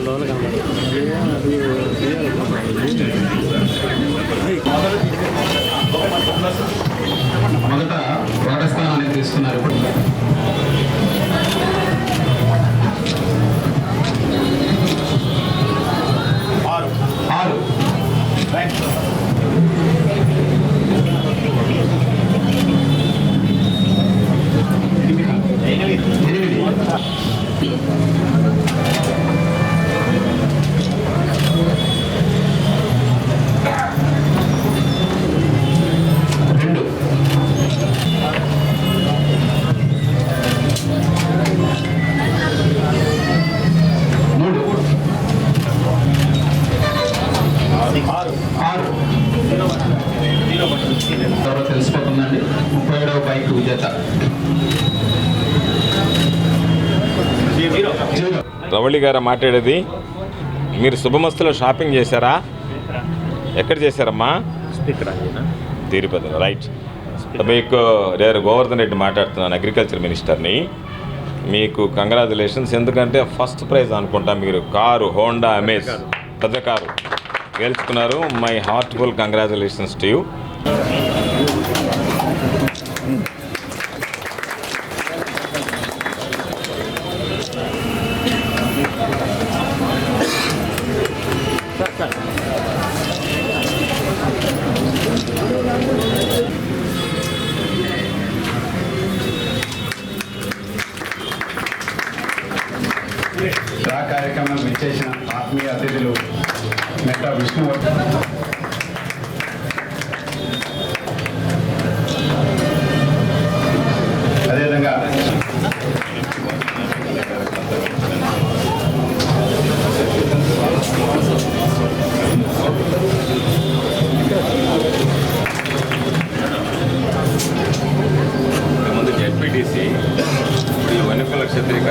నెల మొదట మొదటి తీసుకున్నారు ఆరు ఆరు. ఎనిమిది. ఎవరో తెలిసిపోతుందండి. ముప్పై ఏడవ బైక్ విజేత. రవళి గారు మాట్లాడేది మీరు శుభమస్తులో షాపింగ్ చేశారా? ఎక్కడ చేశారమ్మా? తిరుపతి రైట్. మీకు నేను గోవర్ధన్ రెడ్డి మాట్లాడుతున్నాను అగ్రికల్చర్ మినిస్టర్ని. మీకు కంగ్రాచులేషన్స్ ఎందుకంటే ఫస్ట్ ప్రైజ్ అనుకుంటా మీరు. Car Honda Amaze. పెద్ద కారు. గెలుచుకున్నారు. My heartful congratulations to you. Draw కార్యక్రమం విచ్చేసిన ఆత్మీయ అతిథులు మెట్ట విష్ణువర్ధన్ ఈ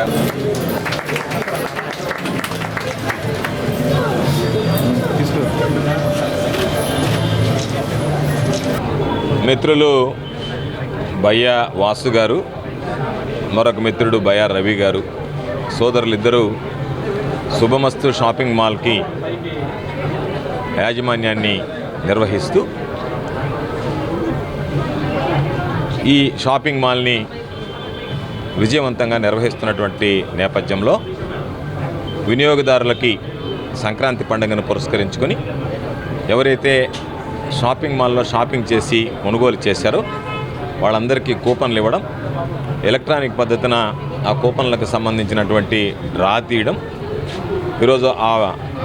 మిత్రులు భయ్యా వాసు గారు మరొక మిత్రుడు బయ్య రవి గారు సోదరులిద్దరూ శుభమస్తు షాపింగ్ మాల్కి యాజమాన్యాన్ని నిర్వహిస్తూ ఈ షాపింగ్ మాల్ని విజయవంతంగా నిర్వహిస్తున్నటువంటి నేపథ్యంలో వినియోగదారులకి సంక్రాంతి పండుగను పురస్కరించుకొని ఎవరైతే షాపింగ్ మాల్లో షాపింగ్ చేసి కొనుగోలు చేశారో వాళ్ళందరికీ కూపన్లు ఇవ్వడం ఎలక్ట్రానిక్ పద్ధతిన ఆ కూపన్లకు సంబంధించినటువంటి డ్రా తీయడం ఈరోజు ఆ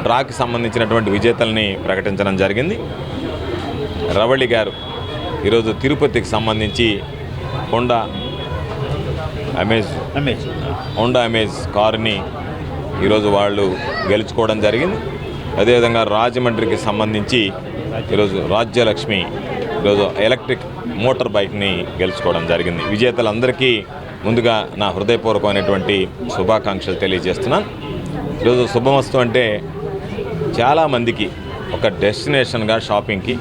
డ్రాకి సంబంధించినటువంటి విజేతల్ని ప్రకటించడం జరిగింది. రవళి గారు ఈరోజు తిరుపతికి సంబంధించి కొండ అమేజ్. అమేజ్. హోండా అమేజ్ కారుని ఈరోజు వాళ్ళు గెలుచుకోవడం జరిగింది. అదేవిధంగా రాజమండ్రికి సంబంధించి ఈరోజు రాజ్యలక్ష్మి ఈరోజు ఎలక్ట్రిక్ మోటార్ బైక్ని గెలుచుకోవడం జరిగింది. విజేతలందరికీ ముందుగా నా హృదయపూర్వకమైనటువంటి శుభాకాంక్షలు తెలియజేస్తున్నాను. ఈరోజు శుభమస్తు అంటే చాలామందికి ఒక డెస్టినేషన్గా షాపింగ్కి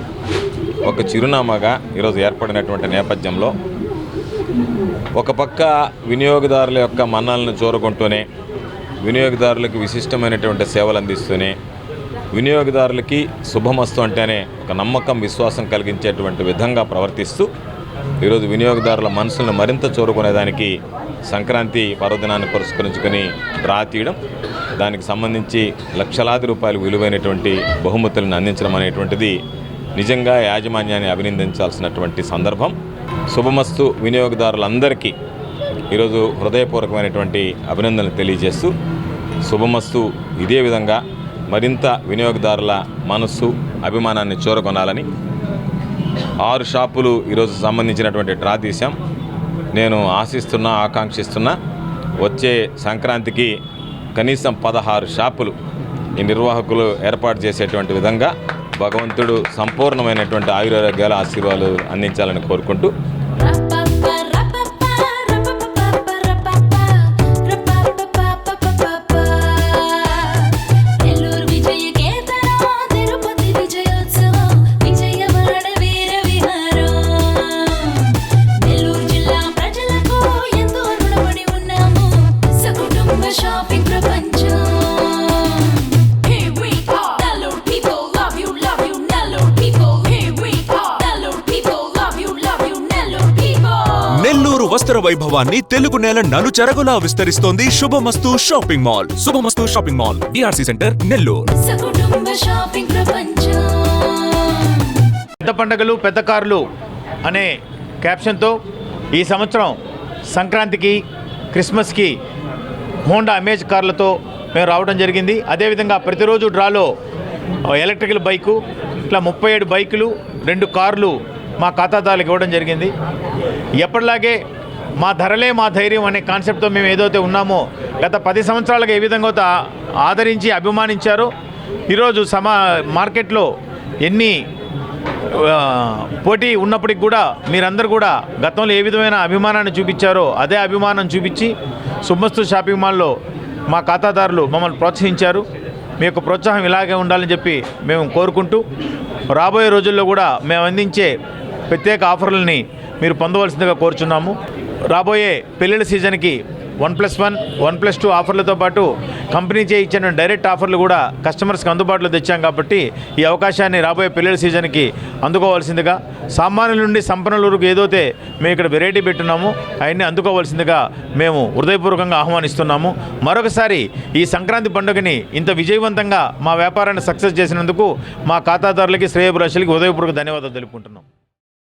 ఒక చిరునామాగా ఈరోజు ఏర్పడినటువంటి నేపథ్యంలో ఒక పక్క వినియోగదారుల యొక్క మన్నాలను చూరగొంటూనే వినియోగదారులకు విశిష్టమైనటువంటి సేవలు అందిస్తూనే వినియోగదారులకి శుభమస్తు అంటేనే ఒక నమ్మకం విశ్వాసం కలిగించేటువంటి విధంగా ప్రవర్తిస్తూ ఈరోజు వినియోగదారుల మనసులను మరింత చూరుకునేదానికి సంక్రాంతి పర్వదినాన్ని పురస్కరించుకొని డ్రా తీయడం దానికి సంబంధించి లక్షలాది రూపాయలు విలువైనటువంటి బహుమతులను అందించడం అనేటువంటిది నిజంగా యాజమాన్యాన్ని అభినందించాల్సినటువంటి సందర్భం. శుభమస్తు వినియోగదారులందరికీ ఈరోజు హృదయపూర్వకమైనటువంటి అభినందనలు తెలియజేస్తూ శుభమస్తు ఇదే విధంగా మరింత వినియోగదారుల మనస్సు అభిమానాన్ని చూరగొనాలని ఆరు షాపులు ఈరోజు సంబంధించినటువంటి డ్రా తీశాం. నేను ఆశిస్తున్నా ఆకాంక్షిస్తున్నా వచ్చే సంక్రాంతికి కనీసం పదహారు షాపులు ఈ నిర్వాహకులు ఏర్పాటు చేసేటువంటి విధంగా భగవంతుడు సంపూర్ణమైనటువంటి ఆయురారోగ్యాల ఆశీర్వాదాలు అందించాలని కోరుకుంటూ వస్త్ర వైభవాన్ని తెలుగు నేల నలుచెరగులా విస్తరిస్తోంది Subhamasthu shopping mall. Subhamasthu shopping mall. D R C centre Nellore. పెద్ద పండుగలు పెద్ద కార్లు అనే క్యాప్షన్తో ఈ సంవత్సరం సంక్రాంతికి క్రిస్మస్కి హోండా అమేజ్ కార్లతో మేము రావడం జరిగింది. అదేవిధంగా ప్రతిరోజు డ్రాలో ఎలక్ట్రికల్ బైకు ఇట్లా ముప్పై ఏడు బైకులు రెండు కార్లు మా ఖాతాదారులకు ఇవ్వడం జరిగింది. ఎప్పటిలాగే మా ధరలే మా ధైర్యం అనే కాన్సెప్ట్తో మేము ఏదైతే ఉన్నామో గత పది సంవత్సరాలుగా ఏ విధంగా ఆదరించి అభిమానించారో. ఈరోజు సమా మార్కెట్లో ఎన్ని పోటీ ఉన్నప్పటికి కూడా మీరందరూ కూడా గతంలో ఏ విధమైన అభిమానాన్ని చూపించారో అదే అభిమానం చూపించి సుమస్తు షాపింగ్ మాల్లో మా ఖాతాదారులు మమ్మల్ని ప్రోత్సహించారు. మీ యొక్క ప్రోత్సాహం ఇలాగే ఉండాలని చెప్పి మేము కోరుకుంటూ రాబోయే రోజుల్లో కూడా మేము అందించే ప్రత్యేక ఆఫర్లని మీరు పొందవలసిందిగా కోరుచున్నాము. రాబోయే పెళ్ళిళ్ళ సీజన్కి one plus one one plus two ఆఫర్లతో పాటు కంపెనీ చే ఇచ్చిన డైరెక్ట్ ఆఫర్లు కూడా కస్టమర్స్కి అందుబాటులో తెచ్చాం కాబట్టి ఈ అవకాశాన్ని రాబోయే పెళ్ళిళ్ళ సీజన్కి అందుకోవాల్సిందిగా సామాన్యుల నుండి సంపన్నుల వరకు ఏదైతే మేము ఇక్కడ వెరైటీ పెట్టున్నాము అవన్నీ అందుకోవాల్సిందిగా మేము హృదయపూర్వకంగా ఆహ్వానిస్తున్నాము. మరొకసారి ఈ సంక్రాంతి పండుగని ఇంత విజయవంతంగా మా వ్యాపారాన్ని సక్సెస్ చేసినందుకు మా ఖాతాదారులకి శ్రేయభిలాషులకి హృదయపూర్వక ధన్యవాదాలు తెలుపుకుంటున్నాం.